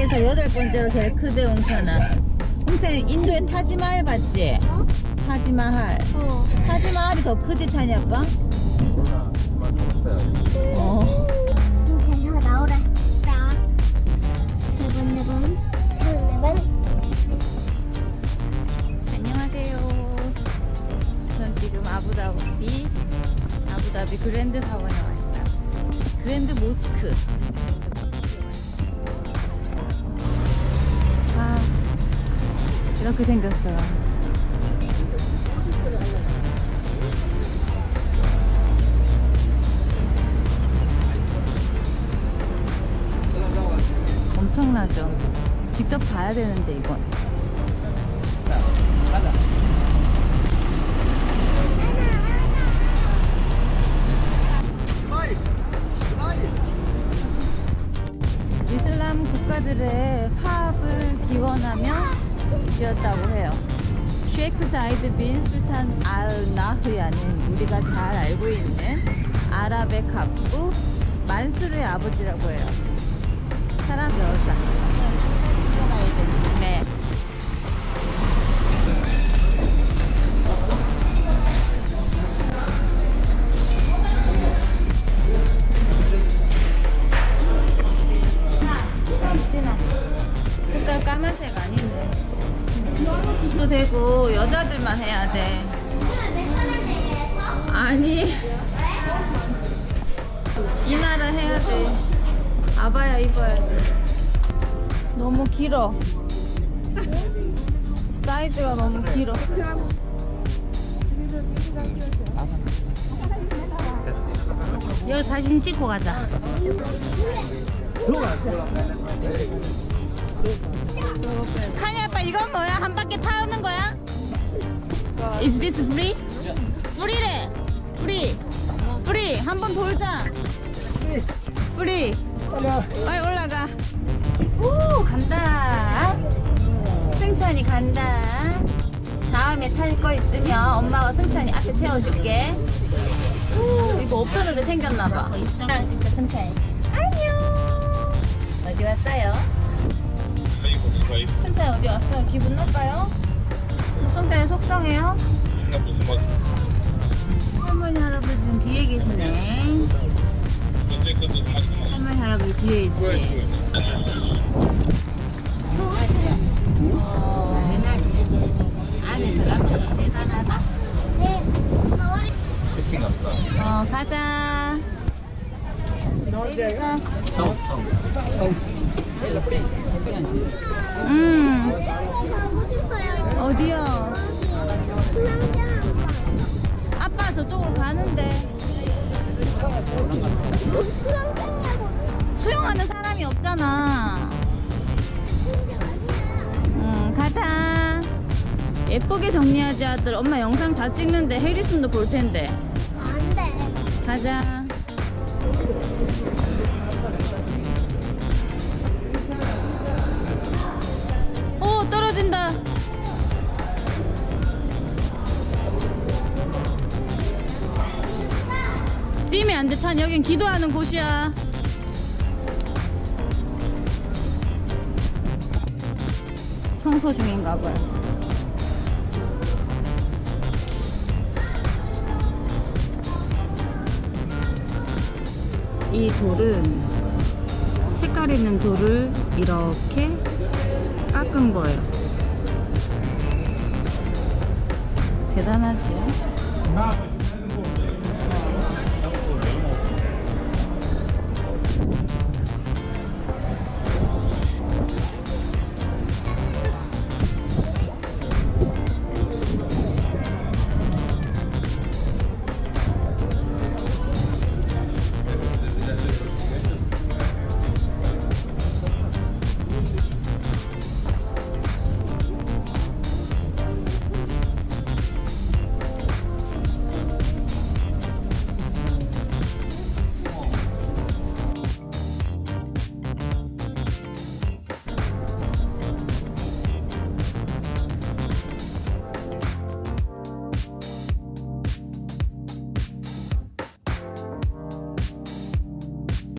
인도에서 여덟 번째로 제일 크대 홍천아. 홍천 인도의 타지마할 봤지? 어? 타지마할. 어. 타지마할이 더 크지 찬이 아빠? 어. 진짜 나오라. 나. 네번 네번. 네번. 안녕하세요. 전 지금 아부다비 아부다비 그랜드 사원에 왔어요. 그랜드 모스크. 이렇게 생겼어요. 엄청나죠. 직접 봐야 되는데 이건. 이슬람 국가들의 파업을 기원하며 지었다고 해요. 쉐이크 자이드 빈 술탄 알 나흐야는 우리가 잘 알고 있는 아랍의 갑부 만수르의 아버지라고 해요. 사람 여자. 여자들만 해야 돼. 아니. 이 나라 해야 돼. 아바야 입어야 돼. 너무 길어. 사이즈가 너무 길어. 여기 사진 찍고 가자. 찬이 아빠 이건 뭐야? 한 바퀴 타는 거야? Is this free? 프리래. 프리. 프리. 한번 돌자. 프리. 빨리 올라가. 오 간다. 승찬이 간다. 다음에 탈 거 있으면 엄마가 승찬이 앞에 태워줄게. 오 이거 없었는데 생겼나봐. 나랑 진짜 승찬이. 안녕. 어디 왔어요? 승찬이 어디 왔어요? 기분 나빠요? 승찬이 속상해요? 할머니 할아버지는 뒤에 계시네. 할머니 할아버지 뒤에 있지. 끝인. 어 가자. 음 수영하는 사람이 없잖아. 응 가자. 예쁘게 정리하지 아들. 엄마 영상 다 찍는데 해리슨도 볼 텐데. 안 돼. 가자. 찬. 여긴 기도하는 곳이야. 청소 중인가 봐요. 이 돌은 색깔 있는 돌을 이렇게 깎은 거예요. 대단하지?